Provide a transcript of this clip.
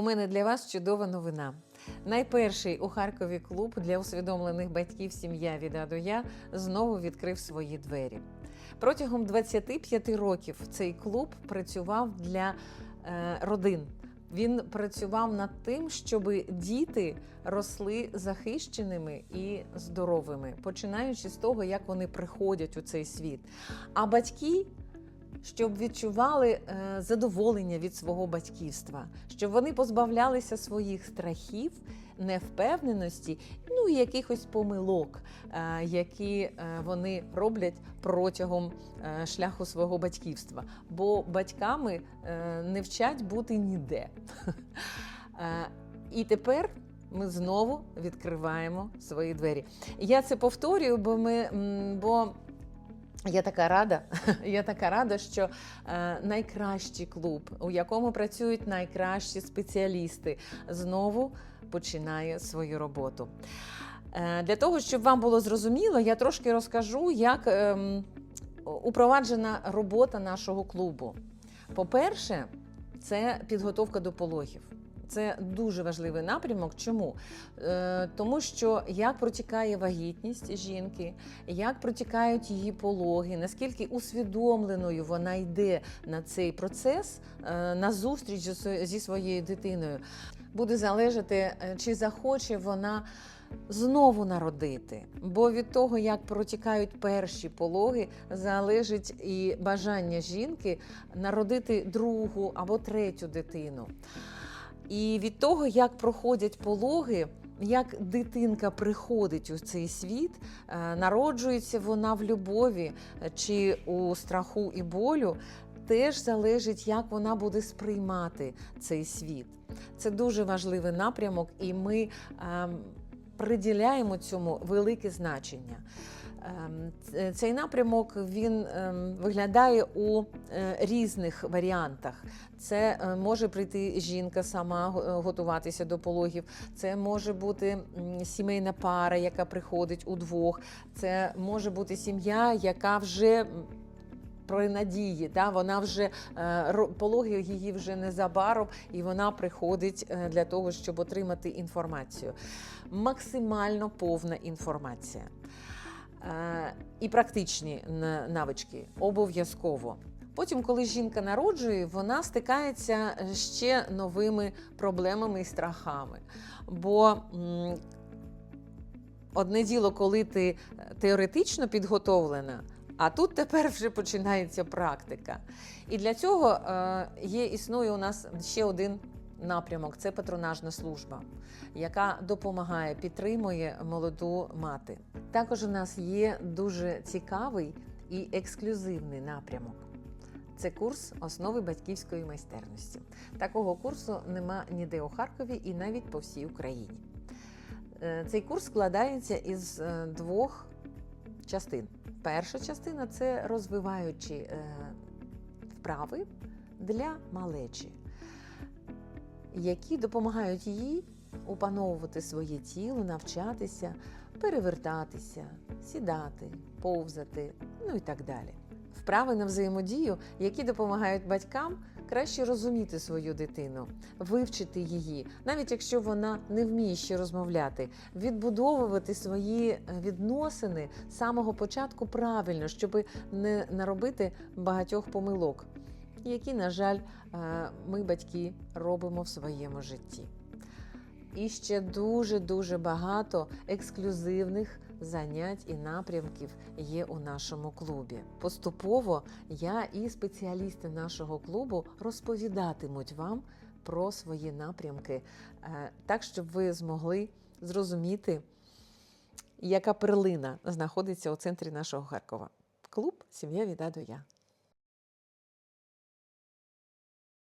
У мене для вас чудова новина. Найперший у Харкові клуб для усвідомлених батьків сім'я від А до Я знову відкрив свої двері. Протягом 25 років цей клуб працював для е, родин. Він працював над тим, щоб діти росли захищеними і здоровими, починаючи з того, як вони приходять у цей світ. А батьки щоб відчували е, задоволення від свого батьківства, щоб вони позбавлялися своїх страхів, невпевненості, ну і якихось помилок, е, які е, вони роблять протягом шляху свого батьківства. Бо батьками не вчать бути ніде. І тепер. Ми знову відкриваємо свої двері. Я це повторюю, бо ми бо я така рада, я така рада, що е, найкращий клуб, у якому працюють найкращі спеціалісти, знову починає свою роботу. Е, для того, щоб вам було зрозуміло, я трошки розкажу, як ем, упроваджена робота нашого клубу. По-перше, це підготовка до пологів. Це дуже важливий напрямок. Чому? Е, тому що як протікає вагітність жінки, як протікають її пологи, наскільки усвідомленою вона йде на цей процес, е, на зустріч зі своєю дитиною, буде залежати, е, чи захоче вона. Знову народити, бо від того, як протікають перші пологи, залежить і бажання жінки народити другу або третю дитину. І від того, як проходять пологи, як дитинка приходить у цей світ, е, народжується вона в любові е, чи у страху і болю, теж залежить, як вона буде сприймати цей світ. Це дуже важливий напрямок, і ми ем, приділяємо цьому велике значення. Ем, Цей напрямок він ем, виглядає у е, різних варіантах. Це е, може прийти жінка сама е, готуватися до пологів. Це може бути сімейна пара, яка приходить удвох. Це може бути сім'я, яка вже м, при надії, да, вона вже е, пологи її вже незабаром, і вона приходить е, для того, щоб отримати інформацію. Максимально повна інформація. Е, І практичні навички обов'язково. Потім, коли жінка народжує, вона стикається ще новими проблемами і страхами. Бо одне діло, коли ти теоретично підготовлена, а тут тепер вже починається практика. І для цього е, є, існує у нас ще один напрямок це патронажна служба, яка допомагає, підтримує молоду мати. Також у нас є дуже цікавий і ексклюзивний напрямок. Це курс основи батьківської майстерності. Такого курсу нема ніде у Харкові і навіть по всій Україні. Е, Цей курс складається із е, двох частин. Перша частина це розвиваючі е, вправи для малечі, які допомагають їй опановувати своє тіло, навчатися, перевертатися, сідати, повзати, ну і так далі. Вправи на взаємодію, які допомагають батькам краще розуміти свою дитину, вивчити її, навіть якщо вона не вміє ще розмовляти, відбудовувати свої е, відносини з самого початку правильно, щоб не наробити багатьох помилок, які, на жаль, е, ми, батьки, робимо в своєму житті. І ще дуже-дуже багато ексклюзивних занять і напрямків є у нашому клубі. Поступово я і спеціалісти нашого клубу розповідатимуть вам про свої напрямки, е, так щоб ви змогли зрозуміти, яка перлина знаходиться у центрі нашого Харкова. Клуб Сім'я від А до Я.